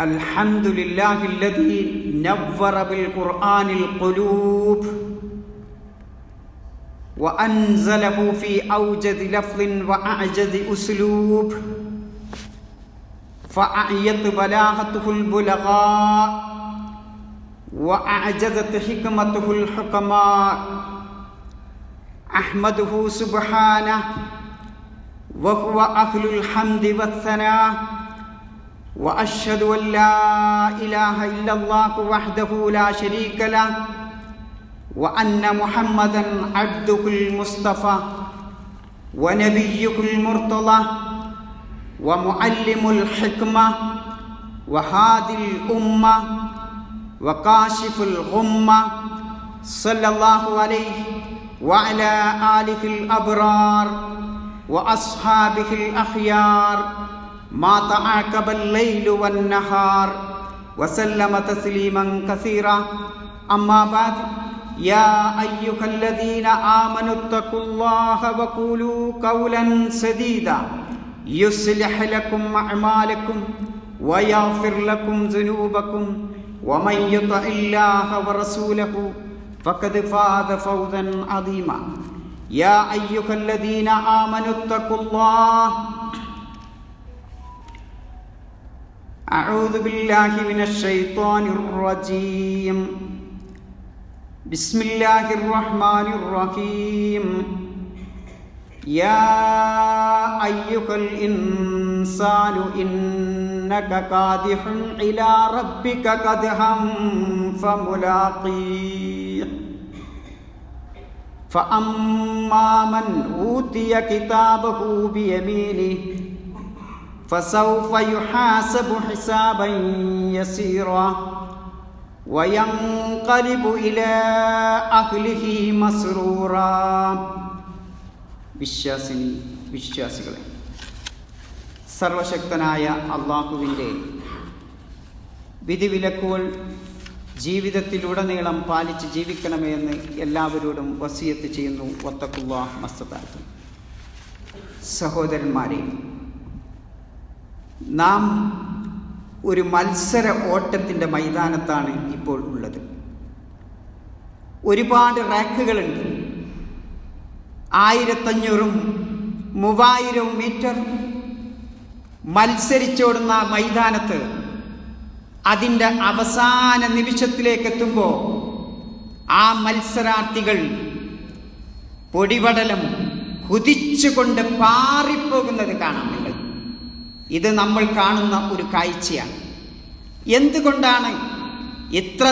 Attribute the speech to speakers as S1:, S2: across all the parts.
S1: الحمد لله الذي نور بالقرآن القلوب وأنزله في أوجد لفظ وأعجز أسلوب فأعيت بلاغته البلغاء وأعجزت حكمته الحكماء أحمده سبحانه وهو أهل الحمد والثناء وأشهد أن لا إله إلا الله وحده لا شريك له وأن محمدا عبده المصطفى ونبيه المرتضى ومعلم الحكمة وهادي الأمة وكاشف الغمة صلى الله عليه وعلى آله الأبرار وأصحابه الأخيار ما تعاقب الليل والنهار وسلم تسليما كثيرا. أما بعد يا أيها الذين آمنوا اتقوا الله وقولوا قولا سديدا. يصلح لكم أعمالكم ويغفر لكم ذنوبكم. ومن يطع الله ورسوله فقد فاز فوزا عظيما. يا أيها الذين آمنوا اتقوا الله أعوذ بالله من الشيطان الرجيم. بسم الله الرحمن الرحيم. يا أيها الإنسان إنك قادح إلى ربك قدحا فملاقيه. فأما من أوتي كتابه بيمينه فسوف يحاسب حسابا يسيرا وينقلب إلى أهله مسرورا വിശ്വാസിനി വിശ്വാസികളെ സർവശക്തനായ അള്ളാഹുവിൻ്റെ വിധിവിലക്കുകൾ ജീവിതത്തിലുടനീളം പാലിച്ച് ജീവിക്കണമേ എന്ന് എല്ലാവരോടും വസിയത്ത് ചെയ്യുന്നു ഒത്തക്കുള്ള മസ്തദാർത്ഥം സഹോദരന്മാരെ നാം ഒരു മത്സര ഓട്ടത്തിന്റെ മൈതാനത്താണ് ഇപ്പോൾ ഉള്ളത്. ഒരുപാട് റാക്കുകളുണ്ട്. ആയിരത്തഞ്ഞൂറും മൂവായിരവും മീറ്റർ മത്സരിച്ചോടുന്ന മൈതാനത്ത് അതിന്റെ അവസാന നിമിഷത്തിലേക്ക് എത്തുമ്പോൾ ആ മത്സരാർത്ഥികൾ പൊടിപടലം കുതിച്ചുകൊണ്ട് പാറിപ്പോകുന്നത് കാണാം നിങ്ങൾ ഇത് നമ്മൾ കാണുന്ന ഒരു കാഴ്ചയാണ്. എന്തുകൊണ്ടാണ് ഇത്ര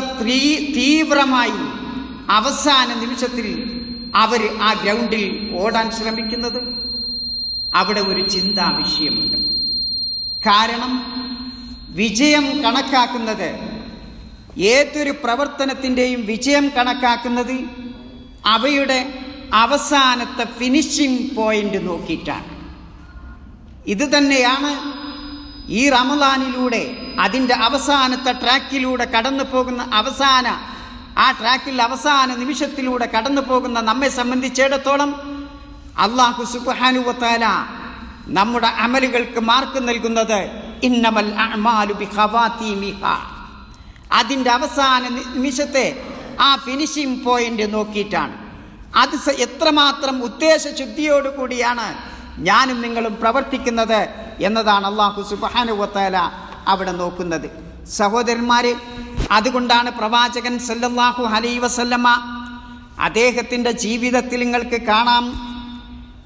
S1: തീവ്രമായി അവസാന നിമിഷത്തിൽ അവർ ആ ഗ്രൗണ്ടിൽ ഓടാൻ ശ്രമിക്കുന്നത്? അവിടെ ഒരു ചിന്താ വിഷയമുണ്ട്. കാരണം വിജയം കണക്കാക്കുന്നത് ഏതൊരു പ്രവർത്തനത്തിന്റെയും വിജയം കണക്കാക്കുന്നത് അവയുടെ അവസാനത്തെ ഫിനിഷിംഗ് പോയിന്റ് നോക്കിയിട്ടാണ്. ഇത് തന്നെയാണ് ഈ റമദാനിലൂടെ അതിന്റെ അവസാനത്തെ ട്രാക്കിലൂടെ കടന്നു പോകുന്ന അവസാന ആ ട്രാക്കിൽ അവസാന നിമിഷത്തിലൂടെ കടന്നു പോകുന്ന നമ്മെ സംബന്ധിച്ചിടത്തോളം അള്ളാഹു സുബാനുവത്താല നമ്മുടെ അമലുകൾക്ക് മാർക്ക് നൽകുന്നത് ഇന്നമൽ അതിന്റെ അവസാന നിമിഷത്തെ ആ ഫിനിഷിംഗ് പോയിന്റ് നോക്കിയിട്ടാണ്. അത് എത്രമാത്രം ഉദ്ദേശശുദ്ധിയോടുകൂടിയാണ് കൂടിയാണ് ഞാനും നിങ്ങളും പ്രവർത്തിക്കുന്നത് എന്നതാണ് അള്ളാഹു സുബാനുവത്താല അവിടെ നോക്കുന്നത്. സഹോദരന്മാരെ അതുകൊണ്ടാണ് പ്രവാചകൻ സല്ലല്ലാഹു അലൈ വസല്ലമ്മ അദ്ദേഹത്തിന്റെ ജീവിതത്തിൽ നിങ്ങൾക്ക് കാണാം.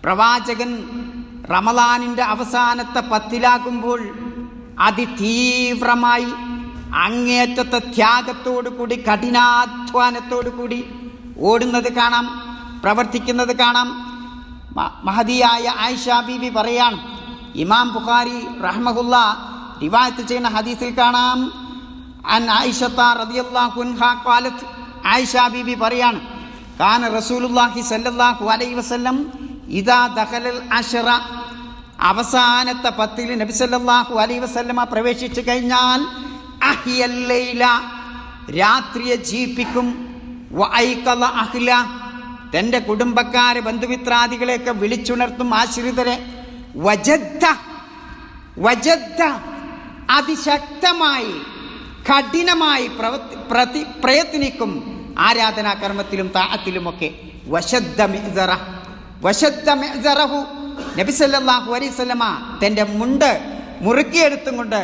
S1: പ്രവാചകൻ റമലാനിന്റെ അവസാനത്തെ പത്തിലാകുമ്പോൾ അതിതീവ്രമായി അങ്ങേറ്റത്തെ ത്യാഗത്തോടു കൂടി കഠിനാധ്വാനത്തോടു കൂടി ഓടുന്നത് കാണാം പ്രവർത്തിക്കുന്നത് കാണാം. മഹതിയായ ആയിഷ ബീവി പറയാണ്. ഇമാം ബുഖാരി റഹ്മഹുല്ല റിവായത്ത് ചെയ്യുന്ന ഹദീസിൽ കാണാം. അൻ ആയിഷത്ത റളിയല്ലാഹു അൻഹ ഖാലത്ത് ആയിഷ ബീബി പറയാണ്. കാന റസൂലുള്ളാഹി സല്ലല്ലാഹു അലൈഹി വസല്ലം ഇദാ ദഖലൽ അശറ. അവസാനത്തെ പത്തിൽ നബി സല്ലല്ലാഹു അലൈഹി വസല്ലമ പ്രവേശിച്ചു കഴിഞ്ഞാൽ അഹിയല്ലൈല ലൈല. രാത്രിയെ ജീവിപ്പിക്കും. വഐഖല അഹ്ല. തന്റെ കുടുംബക്കാരെ ബന്ധുമിത്രാദികളെയൊക്കെ വിളിച്ചുണർത്തും ആശ്രിതരെ. വജദ്ധ വജദ്ധ അതിശക്തമായി കഠിനമായി പ്രവർത്തി പ്രതി പ്രയത്നിക്കും ആരാധനാ കർമ്മത്തിലും താഅത്തിലുമൊക്കെ. വശദ്ദ മിഅ്സറ വശദ്ദ മിഅ്സറഹു. നബി സല്ലല്ലാഹു അലൈഹി തന്റെ മുണ്ട് മുറുക്കിയെടുത്തും കൊണ്ട്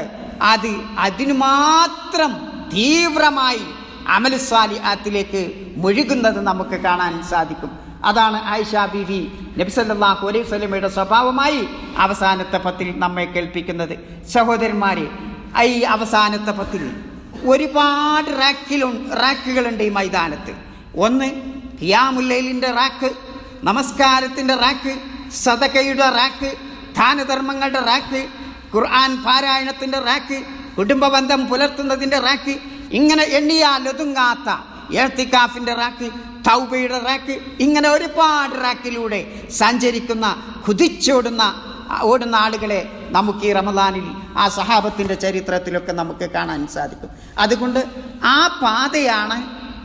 S1: അത് അതിനു മാത്രം തീവ്രമായി അമൽ സ്വാലിഹാത്തിലേക്ക് മുഴുകുന്നത് നമുക്ക് കാണാൻ സാധിക്കും. അതാണ് ആയിഷ ബീവി നബി സല്ലല്ലാഹു അലൈഹി സ്വലമയുടെ സ്വഭാവമായി അവസാനത്തെ പത്തിൽ നമ്മെ കേൾപ്പിക്കുന്നത്. സഹോദരന്മാരെ ഈ അവസാനത്തെ പത്തിൽ ഒരുപാട് റാക്കിലു റാക്കുകളുണ്ട് ഈ മൈതാനത്ത്. ഒന്ന് ഖിയാമുല്ലയിലിന്റെ റാക്ക് നമസ്കാരത്തിന്റെ റാക്ക് സദകയുടെ റാക്ക് ദാനധർമ്മങ്ങളുടെ റാക്ക് ഖുർആൻ പാരായണത്തിന്റെ റാക്ക് കുടുംബബന്ധം പുലർത്തുന്നതിന്റെ റാക്ക് ഇങ്ങനെ എണ്ണിയാൽ ഒതുങ്ങാത്ത എഴുത്തിക്കാഫിന്റെ റാക്ക് തൗബയുടെ റാക്ക് ഇങ്ങനെ ഒരുപാട് റാക്കിലൂടെ സഞ്ചരിക്കുന്ന കുതിച്ചോടുന്ന ഓടുന്ന ആളുകളെ നമുക്ക് ഈ റമദാനിൽ ആ സഹാബത്തിന്റെ ചരിത്രത്തിലൊക്കെ നമുക്ക് കാണാൻ സാധിക്കും. അതുകൊണ്ട് ആ പാതയാണ്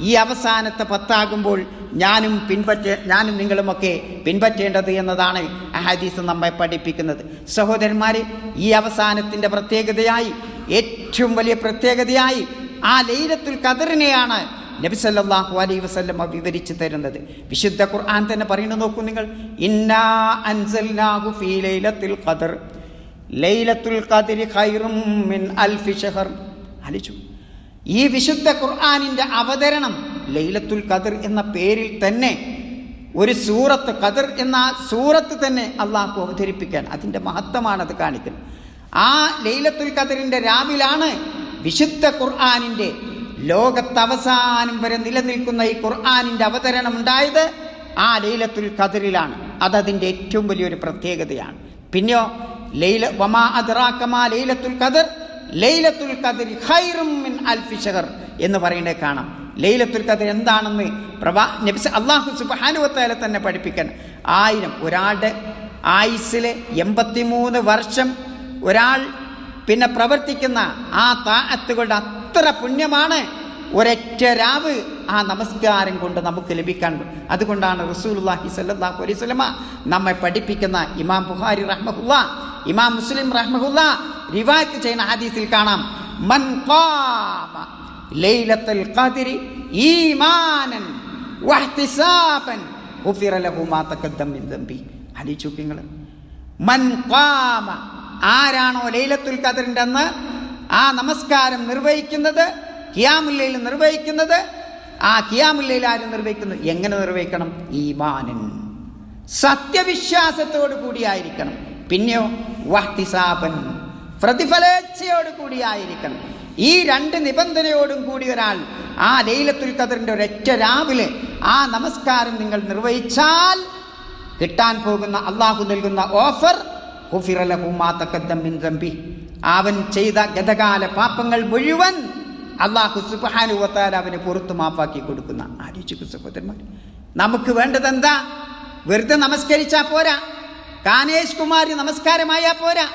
S1: ഈ അവസാനത്തെ പത്താകുമ്പോൾ ഞാനും പിൻപറ്റ ഞാനും നിങ്ങളുമൊക്കെ പിൻപറ്റേണ്ടത് എന്നതാണ് ഹദീസ് നമ്മെ പഠിപ്പിക്കുന്നത്. സഹോദരന്മാരെ ഈ അവസാനത്തിന്റെ പ്രത്യേകതയായി ഏറ്റവും വലിയ പ്രത്യേകതയായി ആ ലൈലത്തുൽ ഖദറിനെയാണ് നബി സല്ലല്ലാഹു അലൈഹി വസല്ലം വിവരിച്ചു തരുന്നത്. വിശുദ്ധ ഖുർആൻ തന്നെ പറയുന്നത് നോക്കൂ നിങ്ങൾ. ഇന്നാ അൻസൽനാഹു ഫീ ലൈലത്തുൽ ഖദർ. ലൈലത്തുൽ ഖദരി ഖൈറും മിൻ അൽഫി ഷഹർ ആലോചിച്ചു. ഈ വിശുദ്ധ ഖുർആാനിന്റെ അവതരണം ലൈലത്തുൽ ഖദർ എന്ന പേരിൽ തന്നെ ഒരു സൂറത്ത് ഖദർ എന്ന സൂറത്ത് തന്നെ അള്ളാഹു അവതരിപ്പിക്കാൻ അതിന്റെ മഹത്വമാണ് അത് കാണിക്കുന്നത്. ആ ലൈലത്തുൽ ഖദറിന്റെ രാവിലാണ് വിശുദ്ധ ഖുർആാനിന്റെ ലോകത്തവസാനം വരെ നിലനിൽക്കുന്ന ഈ ഖുർആാനിന്റെ അവതരണം ഉണ്ടായത് ആ ലൈലത്തുൽ ഖദറിലാണ്. അതതിന്റെ ഏറ്റവും വലിയൊരു പ്രത്യേകതയാണ്. പിന്നെയോ ലൈല വമാ അദ്റാക്കമാ ലൈലത്തുൽ ഖദർ ലൈലത്തുൽ ഖദർ ഖൈറും മിൻ അൽഫി എന്ന് പറയുന്നത് കാണാം. ലൈലത്തുൽ ഖദർ എന്താണെന്ന് പ്രവാ നബിസ് അള്ളാഹു സുബാനുവത്താലെ തന്നെ പഠിപ്പിക്കണം ആയിരം ഒരാളുടെ ആയുസിലെ എൺപത്തിമൂന്ന് വർഷം ഒരാൾ പിന്നെ പ്രവർത്തിക്കുന്ന ആ താഅത്തുകളുടെ അത്ര പുണ്യമാണ്. ഒരൊറ്റ രാവ് ആ നമസ്കാരം കൊണ്ട് നമുക്ക് ലഭിക്കാൻ. അതുകൊണ്ടാണ് റസൂലുള്ളാഹി സല്ലാഹു അലൈഹി വസല്ലമ നമ്മെ പഠിപ്പിക്കുന്ന ഇമാം ബുഹാരി റഹ്മഹുല്ല ഇമാം മുസ്ലിം റഹ്മഹുല്ല റിവായത്ത് ചെയ്യുന്ന ഹദീസിൽ കാണാം. മൻ ഖാമ ലൈലത്തുൽ ഈമാനൻ വഹ്തിസാബൻ ലഹു മിൻ ദംബി. മൻ ഖാമ ആരാണോ ലൈലത്തുൽ ഖദറിന്റെ അന്ന് ആ നമസ്കാരം നിർവഹിക്കുന്നത് കിയാമുല്ലയിൽ നിർവഹിക്കുന്നത് ആ കിയാമുല്ലയിൽ ആരും നിർവഹിക്കുന്നത് എങ്ങനെ നിർവഹിക്കണം? ഈമാനൻ. സത്യവിശ്വാസത്തോടു കൂടിയായിരിക്കണം. പിന്നെയോ വഹ്തിസാപൻ. പ്രതിഫലേച്ഛയോട് കൂടിയായിരിക്കണം. ഈ രണ്ട് നിബന്ധനയോടും കൂടി ഒരാൾ ആ ലൈലത്തുൽ ഖദറിന്റെ ഒരൊറ്റ രാവിലെ ആ നമസ്കാരം നിങ്ങൾ നിർവഹിച്ചാൽ കിട്ടാൻ പോകുന്ന അള്ളാഹു നൽകുന്ന ഓഫർ അവൻ ചെയ്ത ഗതകാല പാപങ്ങൾ മുഴുവൻ അള്ളാഹു സുബാനുവത്താൽ അവന് പുറത്തു മാപ്പാക്കി കൊടുക്കുന്ന ആലോചിക്കു സഹോദരന്മാർ. നമുക്ക് വേണ്ടത് എന്താ വെറുതെ നമസ്കരിച്ചാൽ പോരാ. കാനേഷ് കുമാരി നമസ്കാരമായാ പോരാ.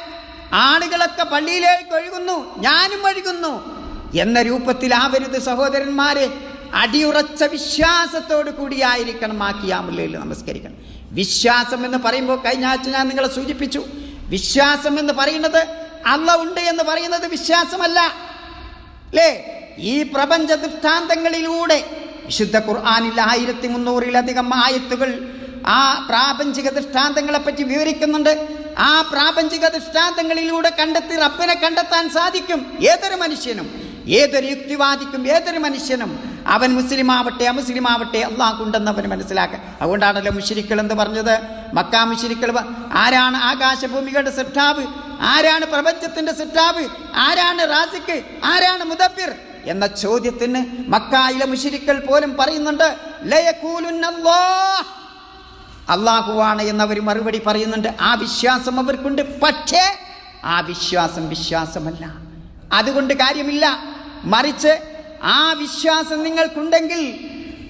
S1: ആളുകളൊക്കെ പള്ളിയിലേക്ക് ഒഴുകുന്നു ഞാനും ഒഴുകുന്നു. എന്ന രൂപത്തിൽ രൂപത്തിലാവരുത് സഹോദരന്മാരെ. അടിയുറച്ച വിശ്വാസത്തോടു കൂടിയായിരിക്കണം ആ നമസ്കരിക്കണം. വിശ്വാസം എന്ന് പറയുമ്പോൾ കഴിഞ്ഞ ആഴ്ച ഞാൻ നിങ്ങളെ സൂചിപ്പിച്ചു. വിശ്വാസം എന്ന് പറയുന്നത് അല്ല ഉണ്ട് എന്ന് പറയുന്നത് വിശ്വാസമല്ല. അല്ലേ ഈ പ്രപഞ്ച ദൃഷ്ടാന്തങ്ങളിലൂടെ വിശുദ്ധ ഖുർആാനിൽ ആയിരത്തി മുന്നൂറിലധികം ആയത്തുകൾ ആ പ്രാപഞ്ചിക ദൃഷ്ടാന്തങ്ങളെ പറ്റി വിവരിക്കുന്നുണ്ട്. ആ പ്രാപഞ്ചിക ദൃഷ്ടാന്തങ്ങളിലൂടെ കണ്ടെത്തി റബ്ബിനെ കണ്ടെത്താൻ സാധിക്കും. ഏതൊരു മനുഷ്യനും. ഏതൊരു യുക്തിവാദിക്കും ഏതൊരു മനുഷ്യനും അവൻ മുസ്ലിമാവട്ടെ ആവട്ടെ അമുസ്ലിം ആവട്ടെ അള്ളാഹ് ഉണ്ടെന്ന് അവന് മനസ്സിലാക്കുക അതുകൊണ്ടാണല്ലോ മുഷിരിക്കൾ എന്ന് പറഞ്ഞത്? മക്കാ മുഷിരിക്കൾ ആരാണ് ആകാശഭൂമികളുടെ സൃഷ്ടാവ്? ആരാണ് പ്രപഞ്ചത്തിന്റെ സൃഷ്ടാവ്? ആരാണ് റാസിക്ക്? ആരാണ് മുദബിർ? എന്ന ചോദ്യത്തിന് മക്കായിലെ മുഷിരിക്കൾ പോലും പറയുന്നുണ്ട് അള്ളാഹുവാണ് എന്നവർ മറുപടി പറയുന്നുണ്ട് ആ വിശ്വാസം അവർക്കുണ്ട്. പക്ഷേ ആ വിശ്വാസം വിശ്വാസമല്ല. അതുകൊണ്ട് കാര്യമില്ല. മറിച്ച് ആ വിശ്വാസം നിങ്ങൾക്കുണ്ടെങ്കിൽ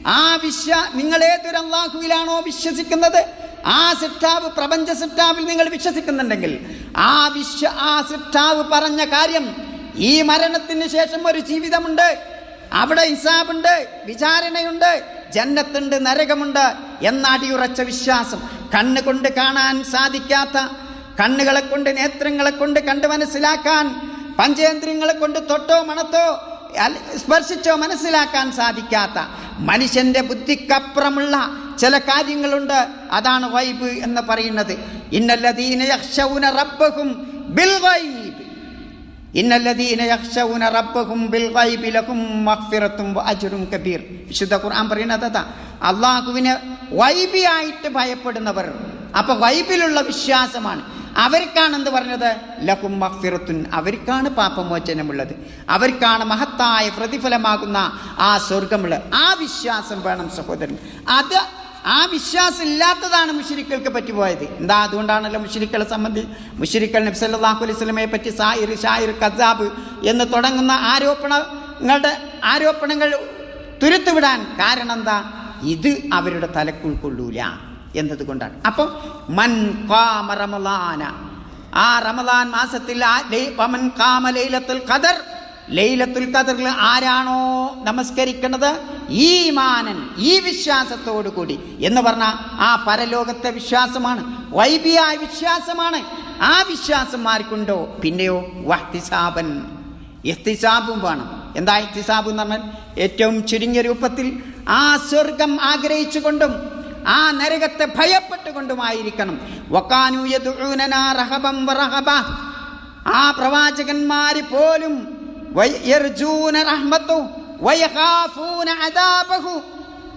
S1: ആ വിശ്വാ നിങ്ങൾ ഏതൊരു അള്ളാഹുവിലാണോ വിശ്വസിക്കുന്നത്? ആ സിട്ടാവ് പ്രപഞ്ച സിട്ടാവിൽ നിങ്ങൾ വിശ്വസിക്കുന്നുണ്ടെങ്കിൽ ആ വിശ്വ ആ സിട്ടാവ് പറഞ്ഞ കാര്യം ഈ മരണത്തിന് ശേഷം ഒരു ജീവിതമുണ്ട്. അവിടെ ഹിസാബുണ്ട് വിചാരണയുണ്ട് ജന്നത്തുണ്ട് നരകമുണ്ട് എന്ന അടിയുറച്ച വിശ്വാസം. കണ്ണുകൊണ്ട് കാണാൻ സാധിക്കാത്ത കണ്ണുകളെ കൊണ്ട് നേത്രങ്ങളെ കൊണ്ട് കണ്ട് മനസ്സിലാക്കാൻ പഞ്ചേന്ദ്രിയങ്ങളെ കൊണ്ട് തൊട്ടോ മണത്തോ സ്പർശിച്ചോ മനസ്സിലാക്കാൻ സാധിക്കാത്ത മനുഷ്യന്റെ ബുദ്ധിക്കപ്പുറമുള്ള ചില കാര്യങ്ങളുണ്ട്. അതാണ് വൈബ് എന്ന് പറയുന്നത്. ഇന്നല്ലദീന യഖ്ശൗന റബ്ബഹും ബിൽ ഗൈബ് ഇന്നല്ലദീന യഖ്ശൗന റബ്ബഹും ബിൽ ഗൈബി ലഹും മഗ്ഫിറത്തും വഅജ്റുൻ കബീർ. വിശുദ്ധ ഖുർആൻ പറയുന്നത് അതാ അള്ളാഹുവിനെ വൈബിയായിട്ട് ഭയപ്പെടുന്നവർ. അപ്പോൾ വൈബിലുള്ള വിശ്വാസമാണ്. അവർക്കാണ് എന്ത് പറഞ്ഞത്? ലഹും മഗ്ഫിറത്തുൻ അവർക്കാണ് പാപമോചനമുള്ളത്. അവർക്കാണ് മഹത്തായ പ്രതിഫലമാകുന്ന ആ സ്വർഗമുള്ളത് ആ വിശ്വാസം വേണം സഹോദരൻ. അത് ആ വിശ്വാസം ഇല്ലാത്തതാണ് മുഷിരിക്കൾക്ക് പറ്റിപ്പോയത്. എന്താ അതുകൊണ്ടാണല്ലോ മുഷിരിക്കളെ സംബന്ധിച്ച് മുഷിരിക്കൽ നബ്സല്ലാഹു അലൈഹി പറ്റി സായിർ ഷായിർ കസാബ് എന്ന് തുടങ്ങുന്ന ആരോപണങ്ങളുടെ ആരോപണങ്ങൾ തുരുത്തുവിടാൻ കാരണം എന്താ? ഇത് അവരുടെ തലക്ക് ഉൾക്കൊള്ളൂല എന്നതുകൊണ്ടാണ്. അപ്പം മൻ ഖാമ റമളാന ആ റമദാൻ മാസത്തിൽ വമൻ ഖാമ ലൈലത്തുൽ ഖദർ. ലൈലത്തുൽ ഖദറിൽ ആരാണോ നമസ്കരിക്കുന്നത്? ഈമാനൻ മാനൻ ഈ വിശ്വാസത്തോടു കൂടി. എന്ന് പറഞ്ഞ ആ പരലോകത്തെ വിശ്വാസമാണ്. വൈബിയായ വിശ്വാസമാണ്. ആ വിശ്വാസം മാറിക്കൊണ്ടോ പിന്നെയോ വഹ്തിസാബൻ. എഹ്തിസാബും വേണം. എന്താ എഹ്തിസാബ് എന്ന് പറഞ്ഞാൽ? ഏറ്റവും ചുരുങ്ങിയ രൂപത്തിൽ ആ സ്വർഗം ആഗ്രഹിച്ചുകൊണ്ടും ആ നരകത്തെ ഭയപ്പെട്ടുകൊണ്ടുമായിരിക്കണം. ആ പ്രവാചകന്മാര് പോലും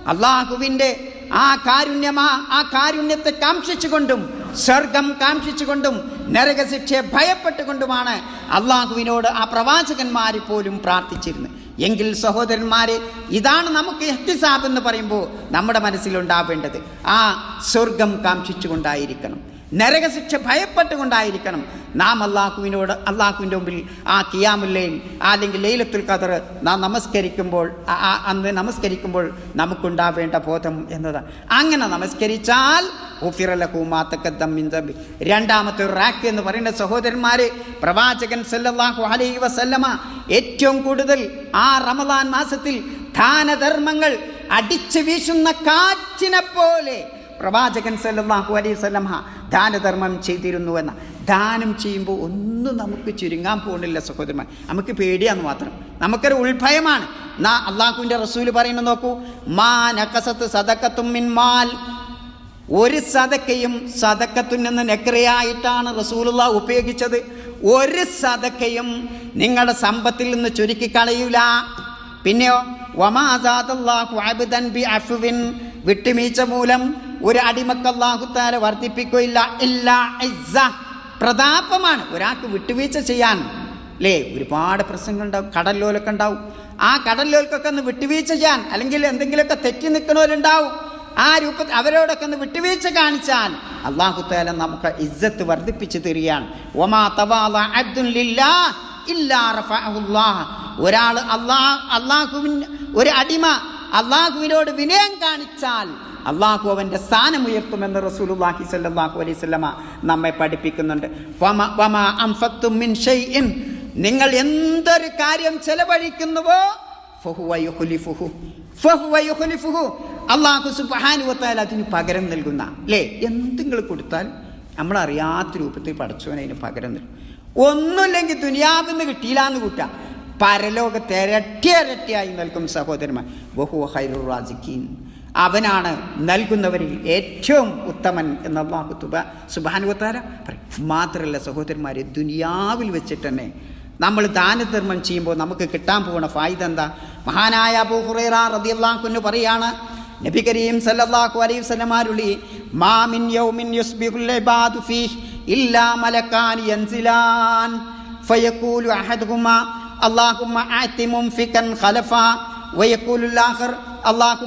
S1: അള്ളാഹുവിന്റെ ആ കാരുണ്യമാ ആ കാരുണ്യത്തെ കാംക്ഷിച്ചുകൊണ്ടും സ്വർഗം കാംക്ഷിച്ചുകൊണ്ടും നരകശിക്ഷയെ ഭയപ്പെട്ടുകൊണ്ടുമാണ് അള്ളാഹുവിനോട് ആ പ്രവാചകന്മാർ പോലും പ്രാർത്ഥിച്ചിരുന്നത്. എങ്കിൽ സഹോദരന്മാരെ ഇതാണ് നമുക്ക് എഹ്തിസാബ് എന്ന് പറയുമ്പോൾ നമ്മുടെ മനസ്സിലുണ്ടാവേണ്ടത്. ആ സ്വർഗം കാംക്ഷിച്ചുകൊണ്ടായിരിക്കണം. നരകശിക്ഷ ഭയപ്പെട്ടുകൊണ്ടായിരിക്കണം. നാം അള്ളാഹുവിനോട് അള്ളാഹുവിന്റെ മുമ്പിൽ ആ കിയാമുല്ലയിൽ അല്ലെങ്കിൽ ലൈലത്തുൽ ഖദർ നാം നമസ്കരിക്കുമ്പോൾ അന്ന് നമസ്കരിക്കുമ്പോൾ നമുക്കുണ്ടാവേണ്ട ബോധം എന്നതാണ്. അങ്ങനെ നമസ്കരിച്ചാൽ രണ്ടാമത്തെ റാക്ക് എന്ന് പറയുന്ന സഹോദരന്മാരെ പ്രവാചകൻ സല്ലാഹു അലൈഹി വസല്ലമ ഏറ്റവും കൂടുതൽ ആ റമദാൻ മാസത്തിൽ ദാനധർമ്മങ്ങൾ അടിച്ചു വീശുന്ന കാറ്റിനെ പോലെ പ്രവാചകൻ സല്ലാഹു അലൈഹി സ്വലംഹ ദാനധർമ്മം ചെയ്തിരുന്നു എന്ന ദാനം ചെയ്യുമ്പോൾ ഒന്നും നമുക്ക് ചുരുങ്ങാൻ പോകുന്നില്ല സഹോദരന്മാർ. നമുക്ക് പേടിയാന്ന് മാത്രം. നമുക്കൊരു ഉൾഭയമാണ്. നാ അള്ളാഹുവിന്റെ റസൂൽ പറയുന്നത് നോക്കൂ. മാ നക്കസത്ത് സദക്കത്തും മിൻ മാൽ. ഒരു സദക്കയും സദക്കത്തുൻ നിന്ന് നെക്രയായിട്ടാണ് റസൂലുള്ള ഉപയോഗിച്ചത്. ഒരു സദക്കയും നിങ്ങളുടെ സമ്പത്തിൽ നിന്ന് ചുരുക്കി കളയൂല. പിന്നെയോ വമാസാദല്ലാഹു അബ്ദൻ ബി അഫുവിൻ വിട്ടുമീച്ച മൂലം ഒരു അടിമക്ക് അള്ളാഹുത്താല വർദ്ധിപ്പിക്കുകയില്ല. ഇല്ല ഇസ്സ. പ്രതാപമാണ്. ഒരാൾക്ക് വിട്ടുവീഴ്ച ചെയ്യാൻ. അല്ലേ ഒരുപാട് പ്രശ്നങ്ങൾ ഉണ്ടാവും കടല്ലോലൊക്കെ ഉണ്ടാവും. ആ കടല്ലോൽക്കൊക്കെ ഒന്ന് വിട്ടുവീഴ്ച ചെയ്യാൻ അല്ലെങ്കിൽ എന്തെങ്കിലുമൊക്കെ തെറ്റി നിൽക്കണവരുണ്ടാവും ആ രൂപത്തിൽ അവരോടൊക്കെ ഒന്ന് വിട്ടുവീഴ്ച കാണിച്ചാൽ അള്ളാഹു താല നമുക്ക് ഇജ്ജത്ത് വർദ്ധിപ്പിച്ചു തരികയാണ്. ഒമാ തവാല അബ്ദുല്ലില്ലാ ഇല്ലാ. ഒരാൾ അള്ളാഹ് അള്ളാഹുവിൻ ഒരു അടിമ അള്ളാഹുവിനോട് വിനയം കാണിച്ചാൽ അള്ളാഹു അവന്റെ സ്ഥാനം ഉയർത്തുമെന്ന് റസൂലുള്ളാഹി സല്ലാഹു അലൈഹി വസല്ലമ നമ്മെ പഠിപ്പിക്കുന്നുണ്ട്. നിങ്ങൾ എന്തൊരു കാര്യം ചെലവഴിക്കുന്നുവോ. അള്ളാഹു സുബ്ഹാനഹു വതആല അതിന് പകരം നൽകുന്ന അല്ലേ എന്തെങ്കിലും കൊടുത്താൽ നമ്മൾ അറിയാത്ത രൂപത്തിൽ പടച്ചവൻ അതിന് പകരം നൽകും. ഒന്നുമില്ലെങ്കിൽ ദുനിയാവിൽ നിന്ന് കിട്ടിയില്ല എന്ന് കൂട്ടാം പരലോകത്തെ ഇരട്ടി നൽകും സഹോദരന്മാർ. ബഹു ഹൈറുർ റാസിഖീൻ. അവനാണ് നൽകുന്നവരിൽ ഏറ്റവും ഉത്തമൻ എന്ന അള്ളാഹു തുബ സുബാനുവത്താര പറയും. മാത്രമല്ല സഹോദരന്മാർ ദുനിയാവിൽ വെച്ചിട്ട് തന്നെ നമ്മൾ ദാനധർമ്മം ചെയ്യുമ്പോൾ നമുക്ക് കിട്ടാൻ പോകുന്ന ഫായിദ എന്താ? മഹാനായ അബൂ ഹുറൈറ റതി അള്ളാഹുന്ന് പറയാണ് നബി കരീം സല്ലല്ലാഹു അലൈഹി വസല്ലമാരുളി മാമിൻ യൗമിൻ യുസ്ബിഹുൽ ഇബാദു ഫീഹ് ഇല്ലാ മലക്കാൻ യൻസിലാൻ ഫയഖൂലു അഹദുഹുമ അല്ലാഹുമ്മ ആതി മുംഫികൻ ഖലഫ വയഖൂലു അൽ ആഖർ അള്ളാഹു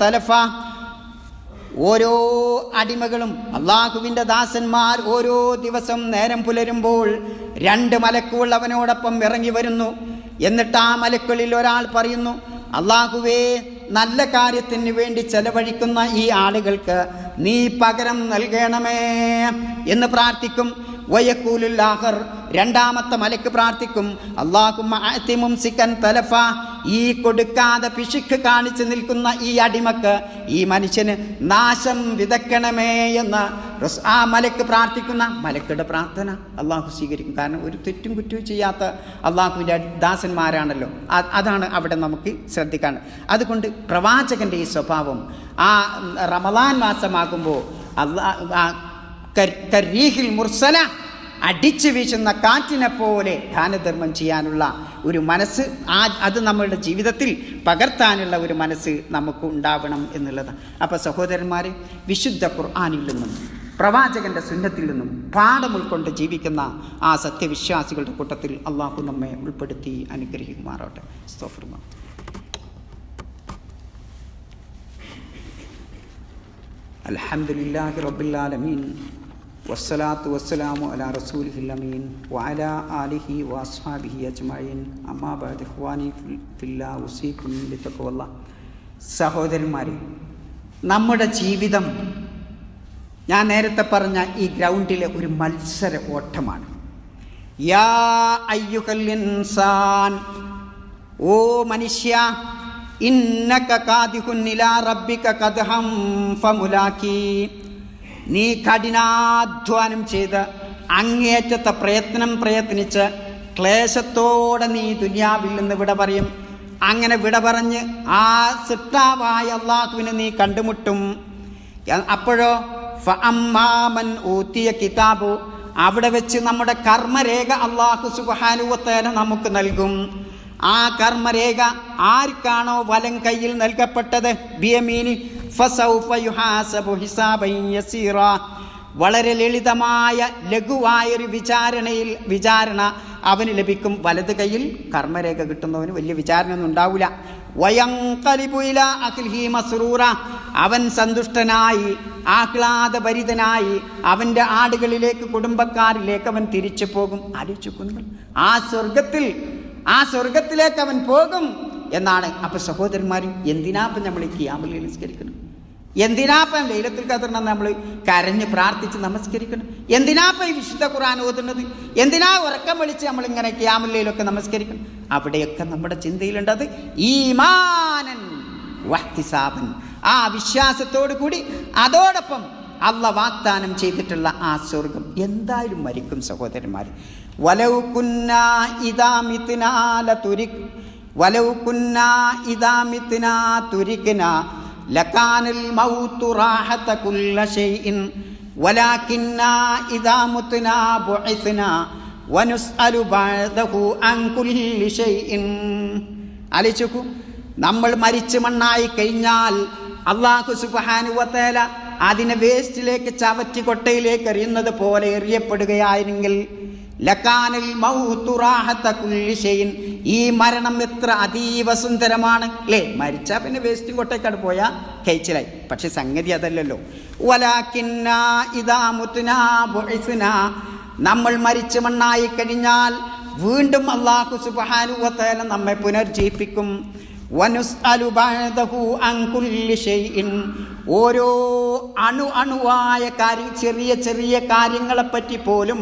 S1: തലഫ. ഓരോ അടിമകളും അള്ളാഹുവിന്റെ ദാസന്മാർ ഓരോ ദിവസം നേരം പുലരുമ്പോൾ രണ്ട് മലക്കുകൾ അവനോടൊപ്പം ഇറങ്ങി വരുന്നു. എന്നിട്ട് ആ മലക്കുകളിൽ ഒരാൾ പറയുന്നു അള്ളാഹുവേ നല്ല കാര്യത്തിന് വേണ്ടി ചെലവഴിക്കുന്ന ഈ ആളുകൾക്ക് നീ പകരം നൽകണമേ എന്ന് പ്രാർത്ഥിക്കും. വയക്കൂലുല്ലാഹർ. രണ്ടാമത്തെ മലക്ക് പ്രാർത്ഥിക്കും. അള്ളാഹും തലഫ. ഈ കൊടുക്കാതെ പിശുക്ക് കാണിച്ചു നിൽക്കുന്ന ഈ അടിമക്ക് ഈ മനുഷ്യന് നാശം വിതക്കണമേ എന്ന് ആ മലക്ക് പ്രാർത്ഥിക്കുന്ന മലക്കുടെ പ്രാർത്ഥന അള്ളാഹു സ്വീകരിക്കും. കാരണം ഒരു തെറ്റും കുറ്റവും ചെയ്യാത്ത അള്ളാഹുവിന്റെ ദാസന്മാരാണല്ലോ. അതാണ് അവിടെ നമുക്ക് ശ്രദ്ധിക്കാൻ. അതുകൊണ്ട് പ്രവാചകന്റെ ഈ സ്വഭാവം ആ റമദാൻ മാസമാകുമ്പോൾ അള്ളാ മുർസല അടിച്ചു വീശുന്ന കാറ്റിനെ പോലെ ദാനധർമ്മം ചെയ്യാനുള്ള ഒരു മനസ്സ് ആ അത് നമ്മളുടെ ജീവിതത്തിൽ പകർത്താനുള്ള ഒരു മനസ്സ് നമുക്ക് ഉണ്ടാവണം എന്നുള്ളത്. അപ്പോൾ സഹോദരന്മാരെ വിശുദ്ധ ഖുർആാനിൽ നിന്നും പ്രവാചകന്റെ സുന്നത്തിൽ നിന്നും പാഠം ഉൾക്കൊണ്ട് ജീവിക്കുന്ന ആ സത്യവിശ്വാസികളുടെ കൂട്ടത്തിൽ അള്ളാഹു നമ്മെ ഉൾപ്പെടുത്തി അനുഗ്രഹിക്കുമാറാവട്ടെ. സ്തോഫർമ അൽഹംദുലില്ലാഹി റബ്ബിൽ ആലമീൻ. വസ്സലാത്തു വസ്സലാമു അലാ റസൂൽ ഹില്ലമീൻ വാല ആലിഹി വഅസ്ഹാബിഹി അജ്മഈൻ. അമ്മാ ബഅദ് ഇഖ്വാനി ഫിൽ- ഫില്ലാ സഹോദരന്മാരെ നമ്മുടെ ജീവിതം ഞാൻ നേരത്തെ പറഞ്ഞ ഈ ഗ്രൗണ്ടിലെ ഒരു മത്സര ഓട്ടമാണ്. യാ അയ്യുഹൽ ഇൻസാൻ ഓ മനുഷ്യ ഇന്നക കാദിഹുൻ ഇലാ റബ്ബിക നീ കഠിനാധ്വാനം ചെയ്ത് അങ്ങേറ്റത്തെ പ്രയത്നം പ്രയത്നിച്ച് ക്ലേശത്തോടെ നീ ദുനിയാവിൽ നിന്ന് വിട പറയും. അങ്ങനെ വിട പറഞ്ഞ് ആ സിട്ടാവായ അള്ളാഹുവിനെ നീ കണ്ടുമുട്ടും. അപ്പോഴോ ഫഅമ്മാമൻ ഊത്തിയ കിതാബു അവിടെ വെച്ച് നമ്മുടെ കർമ്മരേഖ അള്ളാഹു സുബാനുവത്തേന നമുക്ക് നൽകും. ആ കർമ്മരേഖ ആർക്കാണോ വലം കയ്യിൽ നൽകപ്പെട്ടത്? ബിയമീനി വളരെ ലളിതമായ ലഘുവായൊരു വിചാരണയിൽ വിചാരണ അവന് ലഭിക്കും. വലത് കയ്യിൽ കർമ്മരേഖ കിട്ടുന്നവന് വലിയ വിചാരണ ഒന്നും ഉണ്ടാവില്ല വയങ്കലിബു ഇലാ അഖ്ലിഹി മസ്റൂറ. അവൻ സന്തുഷ്ടനായി ആഹ്ലാദഭരിതനായി അവന്റെ ആടുകളിലേക്ക് കുടുംബക്കാരിലേക്ക് അവൻ തിരിച്ചു പോകും. ആലോചിക്കുന്നു ആ സ്വർഗത്തിൽ ആ സ്വർഗത്തിലേക്ക് അവൻ പോകും എന്നാണ്. അപ്പൊ സഹോദരന്മാർ എന്തിനാപ്പം നമ്മൾ ഈ ക്യാമ്പിൽ നിസ്കരിക്കണം എന്തിനാപ്പം ലൈലത്തിൽ കതിർന്ന നമ്മൾ കരഞ്ഞ് പ്രാർത്ഥിച്ച് നമസ്കരിക്കണം? എന്തിനാപ്പം ഈ വിശുദ്ധ ഖുർആൻ ഓതുന്നത്? എന്തിനാ ഉറക്കം വിളിച്ച് നമ്മൾ ഇങ്ങനെ ക്യാമല്ലയിലൊക്കെ നമസ്കരിക്കണം? അവിടെയൊക്കെ നമ്മുടെ ചിന്തയിലുണ്ടത് ഈമാനൻ വഹ്തിസാബൻ. ആ വിശ്വാസത്തോടു കൂടി അതോടൊപ്പം അള്ള വാഗ്ദാനം ചെയ്തിട്ടുള്ള ആ സ്വർഗം. എന്തായാലും മരിക്കും സഹോദരന്മാർ വലവു കുന്നാ ഇദാ മിത്നാ ലതുരിക് വലൗ കുന്നാ ഇദാ മിത്നാ തുരിക്ന الموت മൗതു كل شيء ഷൈഇൻ إذا متنا بعثنا ബുഇസ്നാ വനുസ്അലു عن അൻ شيء ആലോചിക്കൂ നമ്മൾ മരിച്ചു മണ്ണായി കഴിഞ്ഞാൽ അള്ളാഹു സുബാനുവത്തേല അതിനെ വേസ്റ്റിലേക്ക് ചവറ്റി കൊട്ടയിലേക്ക് എറിയുന്നത് പോലെ എറിയപ്പെടുകയായിരുന്നെങ്കിൽ ലക്കാനിൽ ഈ മരണം എത്ര അതീവ സുന്ദരമാണ്. അല്ലേ മരിച്ചാൽ പിന്നെ വേസ്റ്റും കൊട്ടേക്കാട് പോയാൽ കഴിച്ചിലായി പക്ഷെ സംഗതി അതല്ലല്ലോ. നമ്മൾ മരിച്ചു മണ്ണായി കഴിഞ്ഞാൽ വീണ്ടും അള്ളാഹു സുബാനുവത്തേല നമ്മെ പുനർജീവിപ്പിക്കും. ഓരോ അണു അണുവായ കാര്യം ചെറിയ ചെറിയ കാര്യങ്ങളെപ്പറ്റി പോലും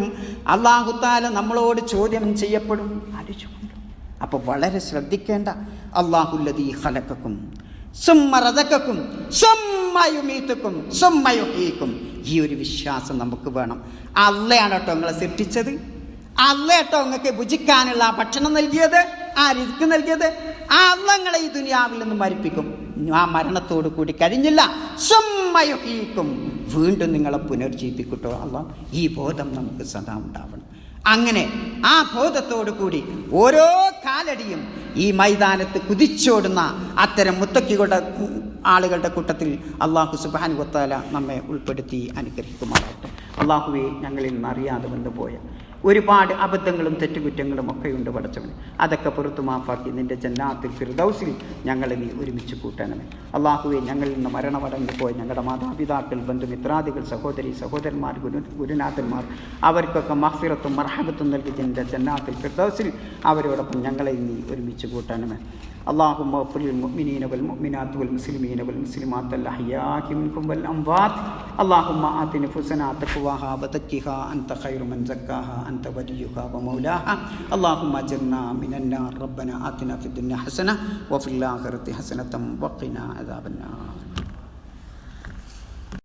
S1: അള്ളാഹുത്താല നമ്മളോട് ചോദ്യം ചെയ്യപ്പെടും. ആലോചിച്ചുകൊണ്ടു? അപ്പോൾ വളരെ ശ്രദ്ധിക്കേണ്ട. അള്ളാഹുല്ലതി ഹലക്കും സുമ്മറതക്കും സുമ്മയുമീത്തക്കും സുമ്മയുഹീക്കും ഈ ഒരു വിശ്വാസം നമുക്ക് വേണം. അല്ലയാണ് കേട്ടോ നിങ്ങളെ സൃഷ്ടിച്ചത്? അല്ല കേട്ടോ നിങ്ങൾക്ക് ഭുജിക്കാനുള്ള ഭക്ഷണം നൽകിയത്? ആ റിസ്ക് നൽകിയത് ആ അള്ളങ്ങളെ ഈ ദുനിയാവിൽ നിന്ന് മരിപ്പിക്കും. ആ മരണത്തോട് കൂടി കഴിഞ്ഞില്ല. സുമ്മയുഹീക്കും വീണ്ടും നിങ്ങളെ പുനർജീവിപ്പിക്കട്ടോ അല്ല ഈ ബോധം നമുക്ക് സദാ ഉണ്ടാവണം. അങ്ങനെ ആ ബോധത്തോടു കൂടി ഓരോ കാലടിയും ഈ മൈതാനത്ത് കുതിച്ചോടുന്ന അത്തരം മുത്തക്കികളുടെ ആളുകളുടെ കൂട്ടത്തിൽ അള്ളാഹു സുബാൻ വത്താല നമ്മെ ഉൾപ്പെടുത്തി അനുഗ്രഹിക്കുമാറാകട്ടെ. അള്ളാഹുവെ ഞങ്ങളിൽ നിന്ന് അറിയാതെ വന്നുപോയ ഒരുപാട് അബദ്ധങ്ങളും തെറ്റുകുറ്റങ്ങളും ഒക്കെയുണ്ട് പടച്ചവന് അതൊക്കെ പുറത്തു മാഫാക്കി നിന്റെ ജന്നാത്തിൽ ഫിർദൗസിൽ ഞങ്ങളെ നീ ഒരുമിച്ച് കൂട്ടണമേ. അള്ളാഹുവെ ഞങ്ങളിൽ നിന്ന് മരണമടങ്ങി പോയ ഞങ്ങളുടെ മാതാപിതാക്കൾ ബന്ധുമിത്രാദികൾ സഹോദരി സഹോദരന്മാർ ഗുരു ഗുരുനാഥന്മാർ അവർക്കൊക്കെ മഹ്ഫിറത്തും മർഹബത്തും നൽകി നിന്റെ ജന്നാത്തിൽ ഫിർദൗസിൽ അവരോടൊപ്പം ഞങ്ങളെ നീ ഒരുമിച്ച് കൂട്ടണമേ. اللهم اغفر للمؤمنين والمؤمنات والمسلمين والمسلمات الأحياء منكم والأموات. اللهم آت نفوسنا تقواها وزكها. أنت خير من زكاها. أنت وليها ومولاها. اللهم أجرنا من النار. ربنا آتنا في الدنيا حسنة وفي الآخرة حسنة وقنا عذاب النار.